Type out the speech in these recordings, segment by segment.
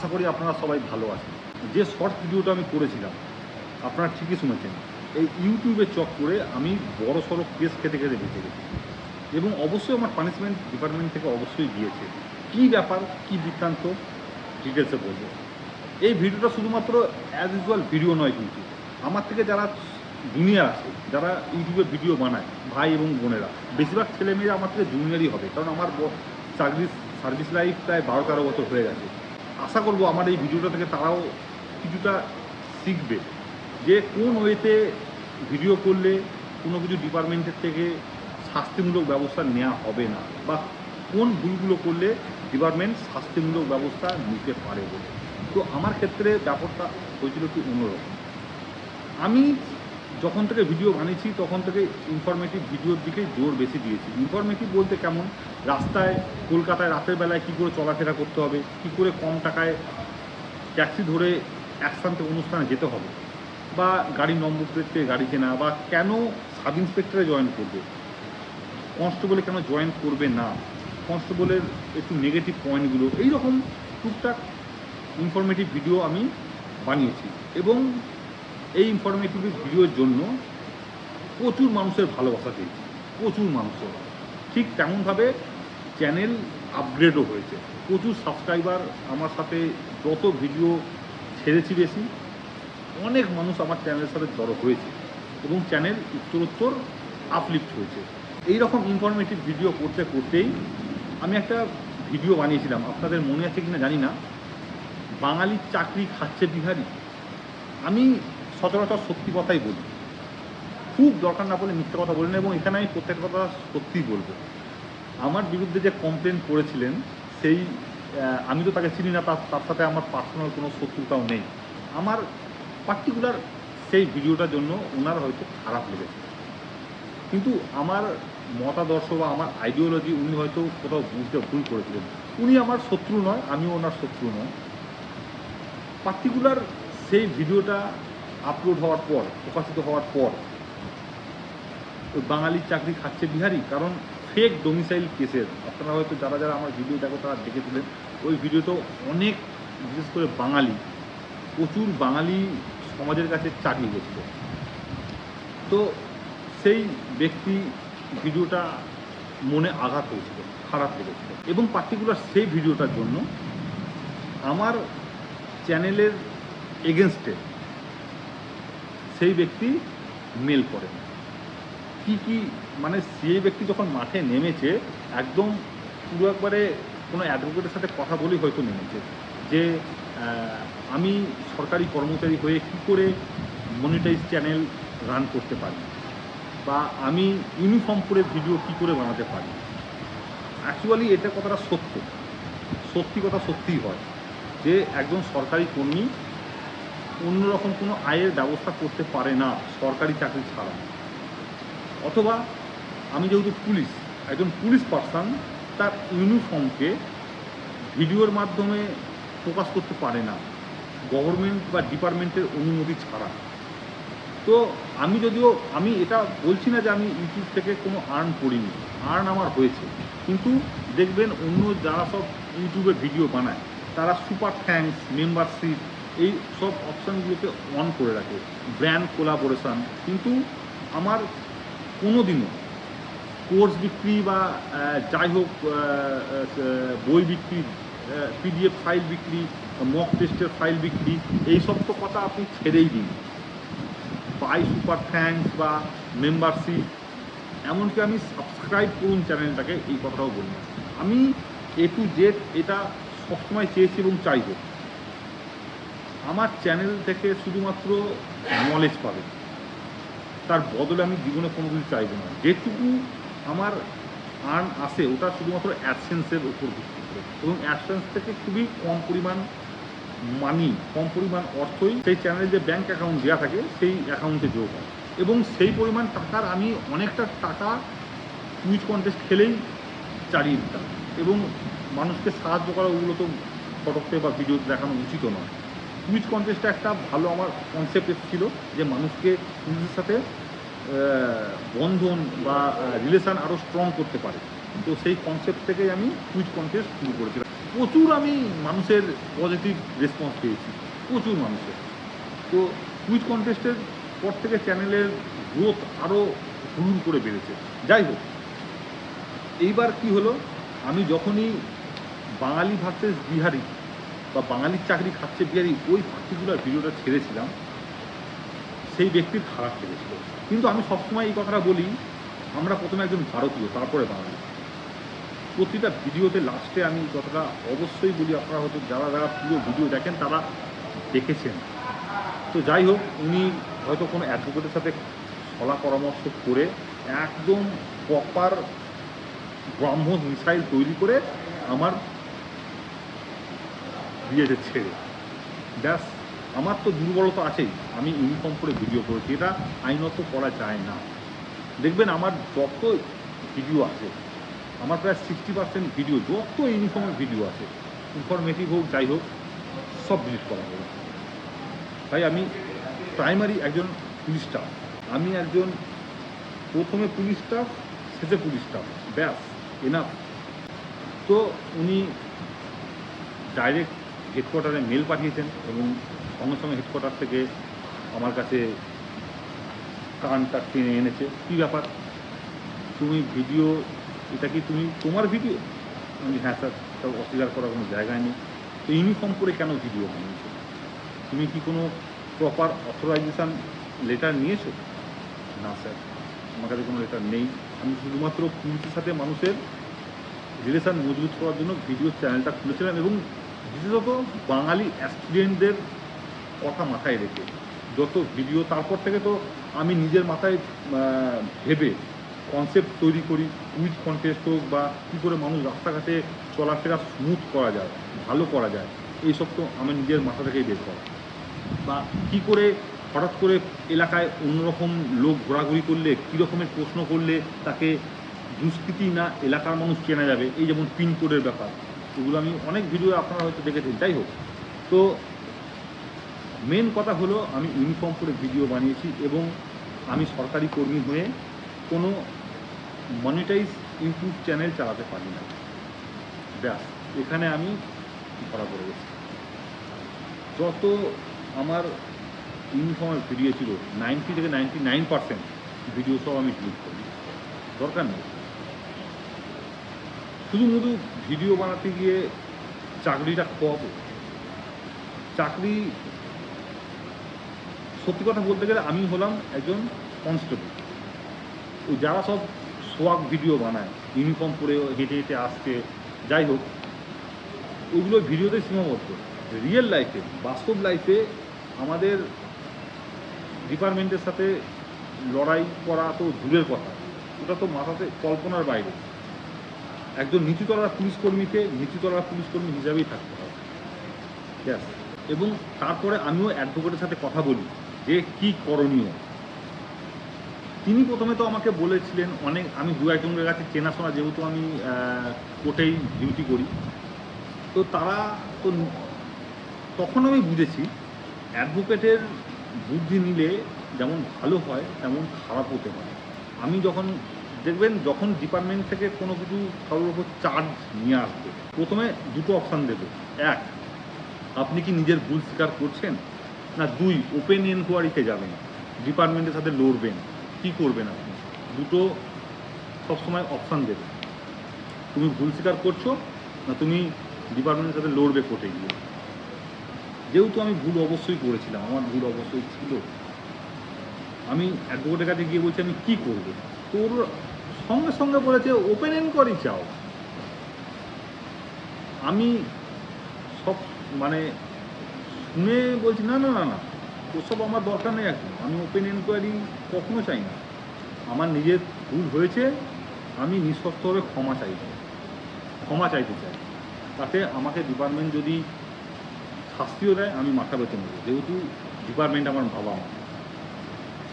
আশা করি আপনারা সবাই ভালো আছেন। যে শর্ট ভিডিওটা আমি করেছিলাম, আপনারা ঠিকই শুনেছেন। এই ইউটিউবে চক করে আমি বড় সড়ো কেস খেতে খেতে বেঁচে গেছি। এবং অবশ্যই আমার পানিশমেন্ট ডিপার্টমেন্ট থেকে অবশ্যই দিয়েছে কী ব্যাপার, কী বৃত্তান্ত ডিটেলসে বলব। এই ভিডিওটা শুধুমাত্র অ্যাজ ইউজুয়াল ভিডিও নয় কিন্তু। আমার থেকে যারা জুনিয়র আছে, যারা ইউটিউবে ভিডিও বানায়, ভাই এবং বোনেরা, বেশিরভাগ ছেলেমেয়েরা আমার থেকে জুনিয়রই হবে। কারণ আমার চাকরির সার্ভিস লাইফ প্রায় বারো তেরো বছর হয়ে গেছে। আশা করব আমার এই ভিডিওটা থেকে তারাও কিছুটা শিখবে যে কোন ওয়েতে ভিডিও করলে কোনো কিছু ডিপার্টমেন্টের থেকে শাস্তিমূলক ব্যবস্থা নেওয়া হবে না বা কোন ভুলগুলো করলে ডিপার্টমেন্ট শাস্তিমূলক ব্যবস্থা নিতে পারে বলে। তো আমার ক্ষেত্রে ব্যাপারটা হয়েছিল একটু অন্যরকম। আমি যখন থেকে ভিডিও বানিয়েছি, তখন থেকে ইনফরমেটিভ ভিডিওর দিকে জোর বেশি দিয়েছি। ইনফরমেটিভ বলতে কেমন? রাস্তায়, কলকাতায় রাতের বেলায় কী করে চলাফেরা করতে হবে, কী করে কম টাকায় ট্যাক্সি ধরে এক স্থান থেকে অনুষ্ঠানে যেতে হবে, বা গাড়ি নম্বর থেকে গাড়ি কেনা, বা কেন সাব ইন্সপেক্টরে জয়েন করবে? কনস্টেবলে কেন জয়েন করবে না? কনস্টেবলের একটু নেগেটিভ পয়েন্টগুলো এইরকম টুকটাক ইনফরমেটিভ ভিডিও আমি বানিয়েছি। এবং এই ইনফরমেটিভ ভিডিওর জন্য প্রচুর মানুষের ভালোবাসা পেয়েছি। প্রচুর মানুষের। ঠিক তেমনভাবে চ্যানেল আপগ্রেডও হয়েছে। প্রচুর সাবস্ক্রাইবার আমার সাথে যত ভিডিও ছেড়েছি বেশি, অনেক মানুষ আমার চ্যানেলের সাথে জড়ো হয়েছে এবং চ্যানেল উত্তরোত্তর আপলিফ্ট হয়েছে। এই রকম ইনফরমেটিভ ভিডিও করতে করতেই আমি একটা ভিডিও বানিয়েছিলাম। আপনাদের মনে আছে কিনা জানি না। বাঙালির চাকরি খাচ্ছে বিহারি। আমি সচরাচর সত্যি কথাই বলি। খুব দরকার না বলে মিথ্যা কথা বলি না এবং এখানে আমি প্রত্যেকটা কথা সত্যিই বলব। আমার বিরুদ্ধে যে কমপ্লেন করেছিলেন, সেই আমি তো তাকে চিনি না, তার তার সাথে আমার পার্সোনাল কোনো শত্রুতাও নেই। আমার পার্টিকুলার সেই ভিডিওটার জন্য ওনার হয়তো খারাপ লেগেছে। কিন্তু আমার মতাদর্শ বা আমার আইডিওলজি উনি হয়তো কোথাও বুঝতে ভুল করেছিলেন। উনি আমার শত্রু নয়, আমিও ওনার শত্রু নয়। পার্টিকুলার সেই ভিডিওটা আপলোড হওয়ার পর, প্রকাশিত হওয়ার পর, ওই বাঙালির চাকরি খাচ্ছে বিহারি, কারণ ফেক ডোমিসাইল কেসের আপনারা হয়তো যারা যারা আমার ভিডিও দেখো, তারা দেখেছিলেন ওই ভিডিওতে অনেক, বিশেষ করে বাঙালি, প্রচুর বাঙালি সমাজের কাছে চাকরি গেছিল তো সেই ব্যক্তি ভিডিওটা মনে আঘাত হয়েছিল খারাপ লেগেছিল। এবং পার্টিকুলার সেই ভিডিওটার জন্য আমার চ্যানেলের এগেনস্টে সেই ব্যক্তি মেল করেন কি কি মানে সেই ব্যক্তি যখন মাঠে নেমেছে, একদম পুরো একবারে কোনো অ্যাডভোকেটের সাথে কথা বলেই হয়তো নেমেছে যে আমি সরকারি কর্মচারী হয়ে কি করে মনিটাইজ চ্যানেল রান করতে পারি? বা আমি ইউনিফর্ম পরে ভিডিও কি করে বানাতে পারি? অ্যাকচুয়ালি এটা কথাটা সত্য। সত্যি কথা সত্যিই হয় যে, একজন সরকারি কর্মী অন্যরকম কোনো আয়ের ব্যবস্থা করতে পারে না সরকারি চাকরি ছাড়া। অথবা আমি যেহেতু পুলিশ, একজন পুলিশ পার্সন, তার ইউনিফর্মকে ভিডিওর মাধ্যমে প্রকাশ করতে পারে না, গভর্নমেন্ট বা ডিপার্টমেন্টের অনুমতি ছাড়া। তো আমি যদিও, আমি এটা বলছি না যে আমি ইউটিউব থেকে কোনো আর্ন করিনি, আর্ন আমার হয়েছে। কিন্তু দেখবেন অন্য যারা সব ইউটিউবে ভিডিও বানায়, তারা সুপার থ্যাঙ্কস, মেম্বারশিপ এই সব অপশানগুলোকে অন করে রাখে। ব্র্যান্ড কোলাবোরেশন কিন্তু আমার কোনো দিনও কোর্স বিক্রি বা যাই হোক বই বিক্রি পিডিএফ ফাইল বিক্রি মক টেস্টের ফাইল বিক্রি এই সব তো কথা আপনি ছেড়েই দিন। বাই সুপার থ্যাঙ্কস বা মেম্বারশিপ এমনকি আমি সাবস্ক্রাইব করুন চ্যানেলটাকে এই কথাটাও বলি আমি এ টু জেড এটা সবসময় চেয়েছি এবং চাইব। আমার চ্যানেল থেকে শুধুমাত্র নলেজ পাবে। তার বদলে আমি জীবনে কোনো কিছু চাইব না। যেটুকু আমার আর্ন আসে ওটা শুধুমাত্র অ্যাডসেন্সের উপর ভিত্তি করে। এবং অ্যাডসেন্স থেকে খুবই কম পরিমাণ মানি কম পরিমাণ অর্থই সেই চ্যানেলে যে ব্যাংক অ্যাকাউন্ট দেওয়া থাকে, সেই অ্যাকাউন্টে যোগ হয়। এবং সেই পরিমাণ টাকার আমি অনেকটা টাকা কুইজ কন্টেস্ট খেলেই চালিয়ে দিতাম। এবং মানুষকে সাহায্য করা ওগুলো তো ফটোতে বা ভিডিওতে দেখানো উচিত নয়। কুইজ কন্টেস্টটা একটা ভালো আমার কনসেপ্ট এসেছিল যে মানুষকে পুলিশের সাথে বন্ধন বা রিলেশন আরও স্ট্রং করতে পারে। তো সেই কনসেপ্ট থেকেই আমি কুইজ কন্টেস্ট শুরু করেছিলাম। প্রচুর আমি মানুষের পজিটিভ রেসপন্স পেয়েছি। প্রচুর মানুষের। তো কুইজ কন্টেস্টের পর থেকে চ্যানেলের গ্রোথ আরও হুড়ুর করে বেড়েছে। যাই হোক, এইবার কি হলো? আমি যখনই বাঙালি ভার্সেস বিহারি বা বাঙালির চাকরি খাচ্ছে বিহারি, ওই পার্টিকুলার ভিডিওটা ছেড়েছিলাম। সেই ব্যক্তির খারাপ লেগেছিল। কিন্তু আমি সবসময় এই কথাটা বলি, আমরা প্রথমে একজন ভারতীয়, তারপরে বাঙালি। প্রতিটা ভিডিওতে লাস্টে আমি কথাটা অবশ্যই বলি, আপনারা হয়তো যারা যারা পুরো ভিডিও দেখেন, তারা দেখেছেন। তো যাই হোক, উনি হয়তো কোনো অ্যাডভোকেটের সাথে সলা পরামর্শ করে একদম প্রপার ব্রাহ্মণ মিসাইল তৈরি করে আমার দিয়েছে ছেড়ে। ব্যাস, আমার তো দুর্বলতা আছেই। আমি ইউনিফর্ম করে ভিডিও করেছি। এটা আইনত করা যায় না। দেখবেন আমার যত ভিডিও আছে, আমার প্রায় সিক্সটি পার্সেন্ট ভিডিও যত ইউনিফর্মের ভিডিও আছে ইনফরমেটিভ হোক, যাই হোক, সব ডিলিট করা হবে তাই আমি প্রাইমারি একজন পুলিশ স্টাফ আমি একজন প্রথমে পুলিশ স্টাফ শেষে পুলিশ স্টাফ ব্যাস এনাফ তো উনি ডাইরেক্ট হেডকোয়ার্টারে মেল পাঠিয়েছেন এবং সঙ্গে সঙ্গে হেডকোয়ার্টার থেকে আমার কাছে কানটা টেনে এনেছে। কী ব্যাপার? তুমি ভিডিও এটা কি তুমি তোমার ভিডিও আমি হ্যাঁ স্যার তা অস্বীকার করার কোনো জায়গায় নেই। তো ইউনিফর্ম করে কেন ভিডিও বানিয়েছো? তুমি কি কোনো প্রপার অথরাইজেশান লেটার নিয়েছো? না স্যার, আমার কাছে কোনো লেটার নেই। আমি শুধুমাত্র পুলিশের সাথে মানুষের রিলেশান মজবুত করার জন্য ভিডিও চ্যানেলটা খুলেছিলাম এবং বিশেষত বাঙালি স্টুডেন্টদের কথা মাথায় রেখে, যত ভিডিও তারপর থেকে তো আমি নিজের মাথায় ভেবে কনসেপ্ট তৈরি করি কুইজ কন্টেস্ট হোক বা কী করে মানুষ রাস্তাঘাটে চলাফেরা স্মুথ করা যায়, ভালো করা যায়, এইসব তো আমি নিজের মাথা থেকেই বের করা। বা কী করে হঠাৎ করে এলাকায় অন্যরকম লোক ঘোরাঘুরি করলে, কী রকমের প্রশ্ন করলে তাকে দুষ্কৃতি না এলাকার মানুষ চেনা যাবে? এই যেমন পিনকোডের ব্যাপার। এগুলো আমি অনেক ভিডিও আপনারা হয়তো দেখেছেন। যাই হোক, তো মেন কথা হলো আমি ইউনিফর্ম করে ভিডিও বানিয়েছি এবং আমি সরকারি কর্মী হয়ে কোনো মনিটাইজ ইউটিউব চ্যানেল চালাতে পারি না। ব্যাস, এখানে আমি ধরা পড়ে গেছি যত আমার ইউনিফর্মের ভিডিও ছিল নাইনটি থেকে নাইনটি নাইন পার্সেন্ট ভিডিও সব আমি ডিলিট করি দরকার নেই। শুধু শুধু ভিডিও বানাতে গিয়ে চাকরিটা খোয়াবো চাকরি সত্যি কথা বলতে গেলে আমি হলাম একজন কনস্টেবল ওই যারা সব সোয়াগ ভিডিও বানায় ইউনিফর্ম পরে হেঁটে হেঁটে আসছে, যাই হোক, ওইগুলো ভিডিওতে সীমাবদ্ধ। রিয়েল লাইফে বাস্তব লাইফে আমাদের ডিপার্টমেন্টের সাথে লড়াই করা তো দূরের কথা। ওটা তো মাথাতে কল্পনার বাইরে। একজন নিচুতলার পুলিশ কর্মীকে নিচুতলার পুলিশ কর্মী হিসাবেই থাকতে হবে ব্যাস এবং তারপরে আমিও অ্যাডভোকেটের সাথে কথা বলি যে কি করণীয়। তিনি প্রথমে তো আমাকে বলেছিলেন অনেক, আমি দু একজনের কাছে চেনাশোনা যেহেতু আমি কোর্টেই ডিউটি করি। তো তারা তো তখন আমি বুঝেছি অ্যাডভোকেটের বুদ্ধি নিলে যেমন ভালো হয়, তেমন খারাপ হতে পারে। আমি যখন দেখবেন যখন ডিপার্টমেন্ট থেকে কোনো কিছু কারোর ওপর চার্জ নিয়ে আসবে, প্রথমে দুটো অপশান দেবে। এক, আপনি কি নিজের ভুল স্বীকার করছেন? না, দুই ওপেন এনকোয়ারিতে যাবেন। ডিপার্টমেন্টের সাথে লড়বেন। কী করবেন আপনি? দুটো সবসময় অপশান দেবে। তুমি ভুল স্বীকার করছ, না তুমি ডিপার্টমেন্টের সাথে লড়বে কোর্টে গিয়ে? যেহেতু আমি ভুল অবশ্যই করেছিলাম, আমার ভুল অবশ্যই ছিল। আমি অ্যাডভোকেটের কাছে গিয়ে বলছি, আমি কি করব? তোর সঙ্গে সঙ্গে বলেছে ওপেন এনকোয়ারি চাও। আমি সব মানে শুনে বলছি, না না না না, ওসব আমার দরকার নেই এখন। আমি ওপেন এনকোয়ারি কখনো চাই না। আমার নিজের ভুল হয়েছে, আমি নিঃস্বার্থভাবে ক্ষমা চাইব ক্ষমা চাইতে চাই। তাতে আমাকে ডিপার্টমেন্ট যদি শাস্তিও দেয়, আমি মাথা পেতে নেব। যেহেতু ডিপার্টমেন্ট আমার বাবা মা।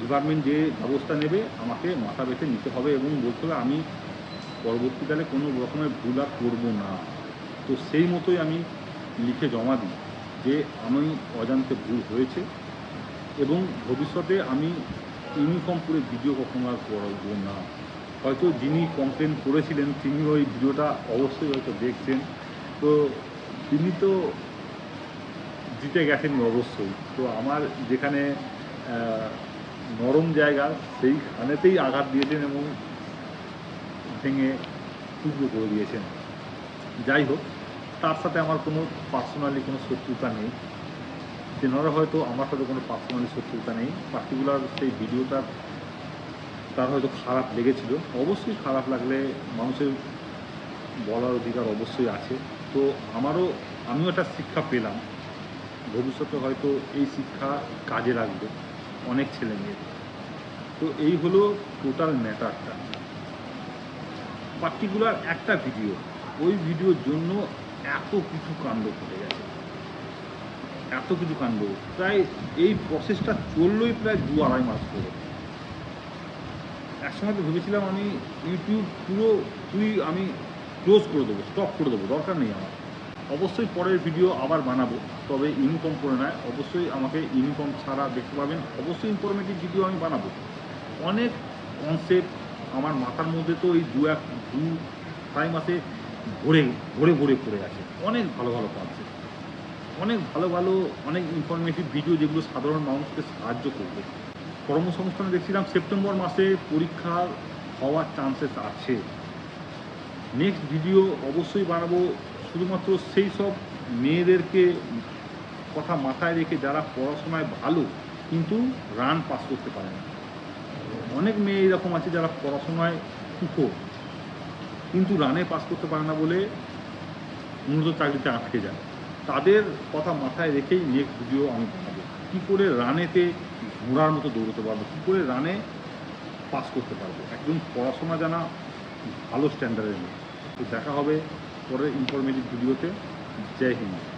ডিপার্টমেন্ট যে ব্যবস্থা নেবে, আমাকে মাথা বেঁধে নিতে হবে এবং বলতে হবে আমি পরবর্তীকালে কোনো রকমের ভুল আর করব না। তো সেই মতোই আমি লিখে জমা দিই যে আমি অজান্তে ভুল হয়েছে এবং ভবিষ্যতে আমি ইউনিফর্ম পরে ভিডিও কখনো আর করব না। হয়তো যিনি কমপ্লেন করেছিলেন তিনি ওই ভিডিওটা অবশ্যই হয়তো দেখছেন। তো তিনি তো জিতে গেছেন অবশ্যই। তো আমার যেখানে নরম জায়গা, সেইখানেতেই আঘাত দিয়েছেন এবং ভেঙে টুকরো করে দিয়েছেন। যাই হোক, তার সাথে আমার কোনো পার্সোনালি কোনো শত্রুতা নেই। তেনারা হয়তো আমার সাথে কোনো পার্সোনালি শত্রুতা নেই। পার্টিকুলার সেই ভিডিওটা তার হয়তো খারাপ লেগেছিল। অবশ্যই খারাপ লাগলে মানুষের বলার অধিকার অবশ্যই আছে। তো আমারও, আমিও একটা শিক্ষা পেলাম। ভবিষ্যতে হয়তো এই শিক্ষা কাজে লাগবে। অনেক ছেলে মেয়ে। তো এই হলো টোটাল ম্যাটারটা পার্টিকুলার একটা ভিডিও ওই ভিডিওর জন্য এত কিছু কাণ্ড ঘটে গেছে। এত কিছু কাণ্ড। প্রায় এই প্রসেসটা চললোই প্রায় দু আড়াই মাস ধরে। একসময় তো ভেবেছিলাম আমি ইউটিউব পুরো, তুই আমি ক্লোজ করে দেবো স্টপ করে দেবো, দরকার নেই আমার। অবশ্যই পরের ভিডিও আবার বানাবো, তবে ইউনিফর্ম করে নেয়। অবশ্যই আমাকে ইউনিফর্ম ছাড়া দেখতে পাবেন। অবশ্যই ইনফরমেটিভ ভিডিও আমি বানাবো। অনেক কনসেপ্ট আমার মাথার মধ্যে তো এই দু এক, দু আড়াই মাসে ভরে ভরে ভরে পড়ে আছে। অনেক ভালো ভালো কনসেপ্ট অনেক ভালো ভালো, অনেক ইনফরমেটিভ ভিডিও যেগুলো সাধারণ মানুষকে সাহায্য করবে। কর্মসংস্থানে দেখছিলাম সেপ্টেম্বর মাসে পরীক্ষা হওয়ার চান্সেস আছে। নেক্সট ভিডিও অবশ্যই বানাবো। শুধুমাত্র সেই সব মেয়েদেরকে কথা মাথায় রেখে যারা পড়াশোনায় ভালো, কিন্তু রান পাস করতে পারে না। অনেক মেয়ে এরকম আছে যারা পড়াশোনায় সুখো কিন্তু রানে পাস করতে পারে না বলে উন্নত চাকরিতে আটকে যায়। তাদের কথা মাথায় রেখেই নেক্সট ভিডিও আমি বানাবো। কী করে রানেতে ঘোড়ার মতো দৌড়তে পারব? কী করে রানে পাস করতে পারব? একদম পড়াশোনা জানা ভালো স্ট্যান্ডার্ডের নেই তো দেখা হবে পরের ইনফরমেটিভ ভিডিওতে জয় হিন্দ।